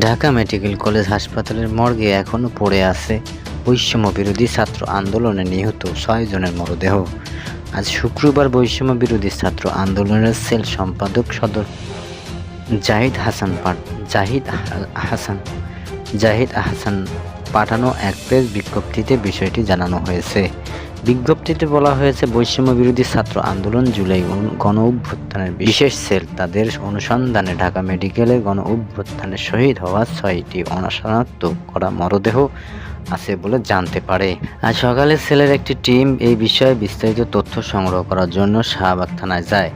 Dhaka medical college হাসপাতালের মর্গে এখনও পড়ে আছে বৈষম্য বিরোধী ছাত্র আন্দোলনে নিহত ছয় জনের মরদেহ। আজ শুক্রবার বৈষম্য বিরোধী ছাত্র আন্দোলনের সেল সম্পাদক সদর জাহিদ হাসান জাহিদ হাসান জাহিদ হাসান পাঠানো এক প্রেস বিজ্ঞপ্তিতে বিষয়টি জানানো হয়েছে। বিজ্ঞপ্তিতে বলা হয়েছে, বৈষম্য বিরোধী ছাত্র আন্দোলন জুলাই গণ- অভ্যুত্থানের বিশেষ সেল তাদের অনুসন্ধানে ঢাকা মেডিকেলে গণ অভ্যুত্থানে শহীদ হওয়া ছয়টি অনাশনাক্ত করা মরদেহ আছে বলে জানতে পারে। আজ সকালে সেলের একটি টিম এই বিষয়ে বিস্তারিত তথ্য সংগ্রহ করার জন্য শাহবাগ থানায় যায়।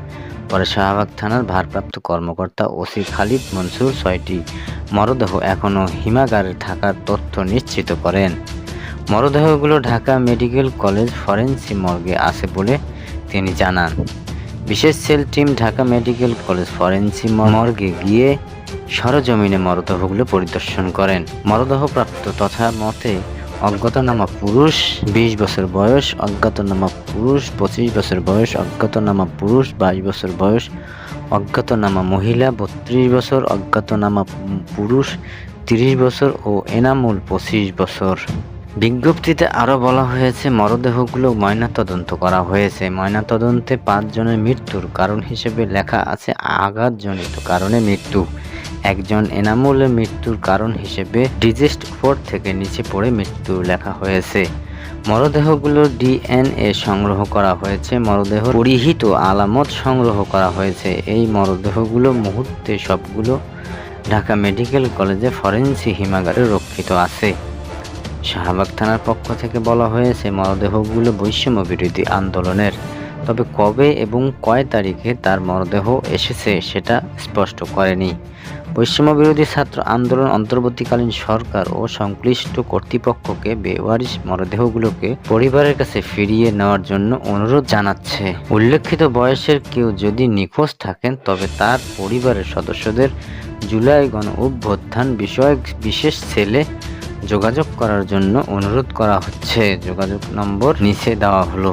পরে শাহবাগ থানার ভারপ্রাপ্ত কর্মকর্তা ওসি খালিদ মনসুর ছয়টি মরদেহ এখনও হিমাগারে থাকার তথ্য নিশ্চিত করেন। মরদেহগুলো ঢাকা মেডিকেল কলেজ ফরেন্সি মর্গে আছে বলে তিনি জানান। বিশেষ cell team Dhaka medical college forensic মর্গে গিয়ে সরজমিনে মরদেহগুলো পরিদর্শন করেন। মরদেহপ্রাপ্ত তথা মতে অজ্ঞাতনামা পুরুষ বিশ বছর বয়স, অজ্ঞাতনামা পুরুষ পঁচিশ বছর বয়স, অজ্ঞাতনামা পুরুষ বাইশ বছর বয়স, অজ্ঞাতনামা মহিলা বত্রিশ বছর, অজ্ঞাতনামা পুরুষ তিরিশ বছর ও এনামুল পঁচিশ বছর। বিজ্ঞপ্তিতে আরও বলা হয়েছে, মরদেহগুলো ময়নাতদন্ত করা হয়েছে। ময়নাতদন্তে পাঁচজনের মৃত্যুর কারণ হিসেবে লেখা আছে আঘাতজনিত কারণে মৃত্যু। একজন এনামুলের মৃত্যুর কারণ হিসেবে ডিজেস্ট উপর থেকে নিচে পড়ে মৃত্যু লেখা হয়েছে। মরদেহগুলোর ডিএনএ সংগ্রহ করা হয়েছে, মরদেহ পরিহিত আলামত সংগ্রহ করা হয়েছে। এই মরদেহগুলো মুহূর্তে সবগুলো ঢাকা মেডিকেল কলেজে ফরেন্সি হিমাগারে রক্ষিত আছে। শাহবাগ থানার পক্ষ থেকে বলা হয়েছে, মরদেহগুলো বৈষম্য বিরোধী আন্দোলনের। তবে কবে এবং কয় তারিখে তার মরদেহ এসেছে সেটা স্পষ্ট করেনি। বৈষম্য বিরোধী ছাত্র আন্দোলন অন্তর্বর্তীকালীন সরকার ও সংশ্লিষ্ট কর্তৃপক্ষকে বেওয়ারিশ মরদেহগুলোকে পরিবারের কাছে ফিরিয়ে নেওয়ার জন্য অনুরোধ জানাচ্ছে। উল্লেখিত বয়সের কেউ যদি নিখোঁজ থাকেন, তবে তার পরিবারের সদস্যদের জুলাই গণ অভ্যুত্থান বিষয়ক বিশেষ ছেলে যোগাযোগ করার জন্য অনুরোধ করা হচ্ছে। যোগাযোগ নম্বর নিচে দেওয়া হলো।